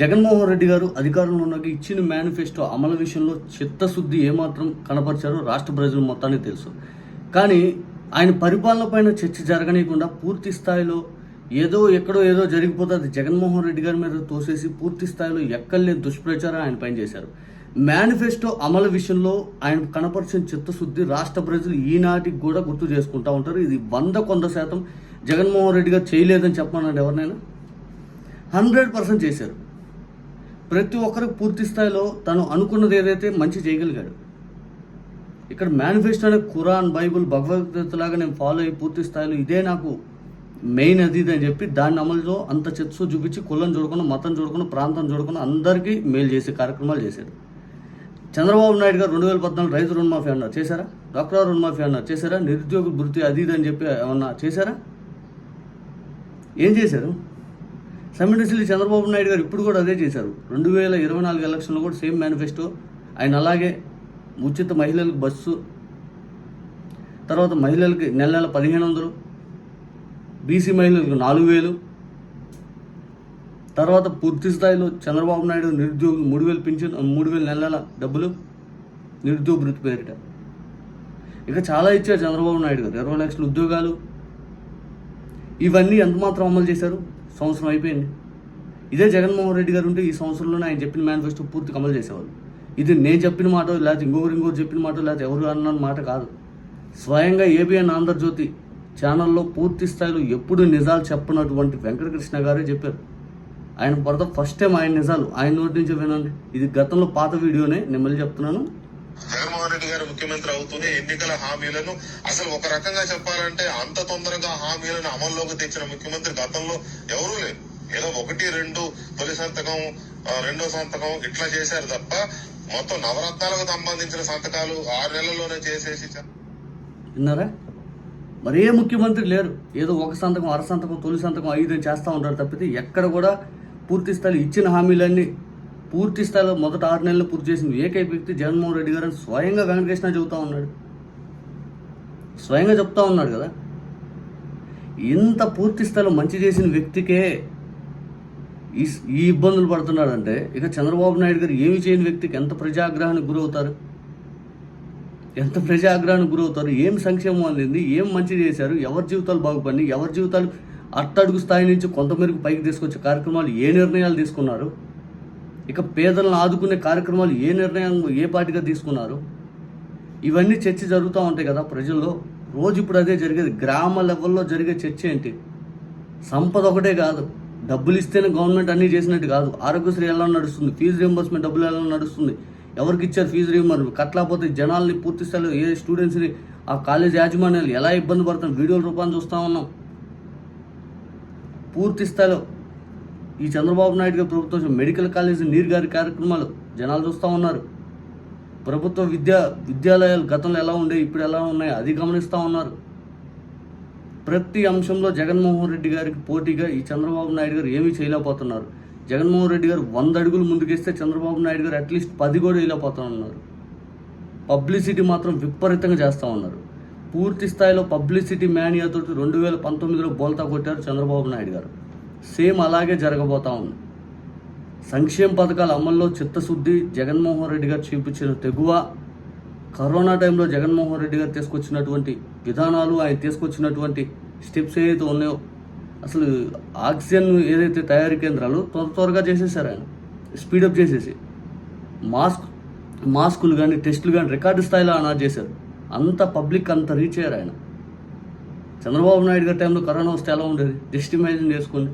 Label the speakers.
Speaker 1: జగన్మోహన్ రెడ్డి గారు అధికారంలో ఉన్నాక ఇచ్చిన మేనిఫెస్టో అమలు విషయంలో చిత్తశుద్ధి ఏమాత్రం కనపరిచారో రాష్ట్ర ప్రజలు మొత్తానికి తెలుసు. కానీ ఆయన పరిపాలన పైన చర్చ జరగనీయకుండా పూర్తి స్థాయిలో ఏదో ఎక్కడో ఏదో జరిగిపోతుంది జగన్మోహన్ రెడ్డి గారి మీద తోసేసి పూర్తి స్థాయిలో ఎక్కడలేని దుష్ప్రచారం ఆయన పైన చేశారు. మేనిఫెస్టో అమలు విషయంలో ఆయన కనపరిచిన చిత్తశుద్ధి రాష్ట్ర ప్రజలు ఈనాటికి కూడా గుర్తు చేసుకుంటా ఉంటారు. ఇది వంద కొంద శాతం జగన్మోహన్ రెడ్డి గారు చేయలేదని చెప్పమన్నాడు ఎవరినైనా? హండ్రెడ్ పర్సెంట్ చేశారు. ప్రతి ఒక్కరికి పూర్తి స్థాయిలో తను అనుకున్నది ఏదైతే మంచి చేయగలిగాడు. ఇక్కడ మేనిఫెస్టో అనే ఖురాన్ బైబుల్ భగవద్గీతలాగా నేను ఫాలో అయ్యి పూర్తి స్థాయిలో ఇదే నాకు మెయిన్ అది ఇది అని చెప్పి దాన్ని అమలులో అంత చెత్సు చూపించి కులం చూడకుండా మతం చూడకుండా ప్రాంతం చూడకుండా అందరికీ మేలు చేసే కార్యక్రమాలు చేశారు చంద్రబాబు నాయుడు గారు రెండు వేల పద్నాలుగు రైతు రుణమాఫీ అన్నారు. చేశారా? డాక్టర్ రుణమాఫీ అన్నారు. చేశారా? నిరుద్యోగ వృత్తి అది ఇది అని చెప్పి ఏమన్నా చేశారా? ఏం చేశారు? సమిటిస్లీ చంద్రబాబు నాయుడు గారు ఇప్పుడు కూడా అదే చేశారు. రెండు వేల ఇరవై నాలుగు ఎలక్షన్లో కూడా సేమ్ మేనిఫెస్టో. ఆయన అలాగే ఉచిత మహిళలకు బస్సు తర్వాత మహిళలకి నెల నెల పదిహేను వందలు బీసీ మహిళలకు నాలుగు వేలు తర్వాత పూర్తి స్థాయిలో చంద్రబాబు నాయుడు నిరుద్యోగులు మూడు వేలు పింఛన్ మూడు వేల నెలల డబ్బులు నిరుద్యోగ వృత్తి పేరిట. ఇక చాలా ఇచ్చారు చంద్రబాబు నాయుడు గారు. ఇరవై లక్షల ఉద్యోగాలు. ఇవన్నీ ఎంతమాత్రం అమలు చేశారు? సంవత్సరం అయిపోయింది. ఇదే జగన్మోహన్ రెడ్డి గారు ఉంటే ఈ సంవత్సరంలోనే ఆయన చెప్పిన మేనిఫెస్టో పూర్తిగా అమలు చేసేవాళ్ళు. ఇది నేను చెప్పిన మాట లేకపోతే ఇంకొకరు ఇంకొకరు చెప్పిన మాట లేకపోతే ఎవరు అన్న మాట కాదు. స్వయంగా ఏబిఎన్ ఆంధ్రజ్యోతి ఛానల్లో పూర్తి స్థాయిలో ఎప్పుడు నిజాలు చెప్పనటువంటి వెంకటకృష్ణ గారే చెప్పారు. ఆయన భర్త ఫస్ట్ టైం ఆయన నిజాలు ఆయన నోటి నుంచి వినండి. ఇది గతంలో పాత వీడియోనే నేను మళ్ళీ చెప్తున్నాను.
Speaker 2: జగన్మోహన్ రెడ్డి గారు ముఖ్యమంత్రి అవుతూనే ఎన్నికల హామీలను అసలు ఒక రకంగా చెప్పాలంటే అంత తొందరగా హామీలను అమల్లోకి తెచ్చిన ముఖ్యమంత్రి గతంలో ఎవరూ లేరు. ఏదో ఒకటి రెండు తొలి సంతకం రెండో సంతకం ఇట్లా చేశారు తప్ప మొత్తం నవరత్నాలకు సంబంధించిన సంతకాలు ఆరు నెలల్లోనే చేసేసి చ-
Speaker 1: విన్నారా? మరే ముఖ్యమంత్రి లేరు. ఏదో ఒక సంతకం అర సంతకం తొలి సంతకం ఐదు చేస్తూ ఉంటారు తప్పితే ఎక్కడ కూడా పూర్తి స్థాయి ఇచ్చిన హామీలన్నీ పూర్తి స్థాయిలో మొదట ఆరు నెలలు పూర్తి చేసిన ఏకైక వ్యక్తి జగన్మోహన్ రెడ్డి గారు అని స్వయంగా వెంకటకృష్ణ చెబుతా ఉన్నాడు. స్వయంగా చెప్తా ఉన్నాడు కదా. ఇంత పూర్తి స్థాయిలో మంచి చేసిన వ్యక్తికే ఈ ఈ ఇబ్బందులు పడుతున్నాడంటే ఇక చంద్రబాబు నాయుడు గారు ఏమి చేయని వ్యక్తికి ఎంత ప్రజాగ్రహానికి గురవుతారు? ఎంత ప్రజాగ్రహానికి గురవుతారు? ఏం సంక్షేమం అందింది? ఏం మంచి చేశారు? ఎవరి జీవితాలు బాగుపడినాయి? ఎవరి జీవితాలు అట్టడుగు స్థాయి నుంచి కొంతమేరకు పైకి తీసుకొచ్చే కార్యక్రమాలు ఏ నిర్ణయాలు తీసుకున్నారు? ఇక పేదలను ఆదుకునే కార్యక్రమాలు ఏ నిర్ణయం ఏ పాటిగా తీసుకున్నారు ఇవన్నీ చర్చ జరుగుతూ ఉంటాయి కదా ప్రజల్లో. రోజు ఇప్పుడు అదే జరిగేది. గ్రామ లెవెల్లో జరిగే చర్చ ఏంటి? సంపద ఒకటే కాదు. డబ్బులు ఇస్తేనే గవర్నమెంట్ అన్నీ చేసినట్టు కాదు. ఆరోగ్యశ్రీ ఎలా నడుస్తుంది? ఫీజు రియంబర్స్మెంట్ డబ్బులు ఎలా నడుస్తుంది? ఎవరికి ఇచ్చారు ఫీజు రియంబర్ కట్టకపోతే జనాల్ని పూర్తి స్థాయిలో ఏ స్టూడెంట్స్ని ఆ కాలేజ్ యాజమాన్యాలు ఎలా ఇబ్బంది పడుతున్నారు వీడియోల రూపాన్ని చూస్తూ ఉన్నాం. పూర్తి స్థాయిలో ఈ చంద్రబాబు నాయుడు గారి ప్రభుత్వం మెడికల్ కాలేజీ నీరు గారి కార్యక్రమాలు జనాలు చూస్తూ ఉన్నారు. ప్రభుత్వ విద్యా విద్యాలయాలు గతంలో ఎలా ఉండే ఇప్పుడు ఎలా ఉన్నాయి అది గమనిస్తూ ఉన్నారు. ప్రతి అంశంలో జగన్మోహన్ రెడ్డి గారికి పోటీగా ఈ చంద్రబాబు నాయుడు గారు ఏమీ చేయలేకపోతున్నారు. జగన్మోహన్ రెడ్డి గారు వంద అడుగులు ముందుకేస్తే చంద్రబాబు నాయుడు గారు అట్లీస్ట్ పది కూడా వెళ్ళిపోతా ఉన్నారు పబ్లిసిటీ మాత్రం విపరీతంగా చేస్తూ ఉన్నారు. పూర్తి స్థాయిలో పబ్లిసిటీ మేనియాతో రెండు వేల పంతొమ్మిదిలో బోల్తా కొట్టారు చంద్రబాబు నాయుడు గారు. సేమ్ అలాగే జరగబోతా ఉంది. సంక్షేమ పథకాల అమల్లో చిత్తశుద్ధి జగన్మోహన్ రెడ్డి గారు చూపించిన తెగువ కరోనా టైంలో జగన్మోహన్ రెడ్డి గారు తీసుకొచ్చినటువంటి విధానాలు ఆయన తీసుకొచ్చినటువంటి స్టెప్స్ ఏదైతే ఉన్నాయో అసలు ఆక్సిజన్ ఏదైతే తయారీ కేంద్రాలు త్వర త్వరగా చేసేసారు ఆయన. స్పీడప్ చేసేసి. మాస్క్ మాస్కులు కానీ టెస్టులు కానీ రికార్డు స్థాయిలో అనాజ్ చేశారు. అంత పబ్లిక్ అంత రీచ్ అయ్యారు ఆయన. చంద్రబాబు నాయుడు గారి టైంలో కరోనా వస్తే ఎలా ఉండేది? జస్ట్ ఇమాజిన్ చేసుకోండి.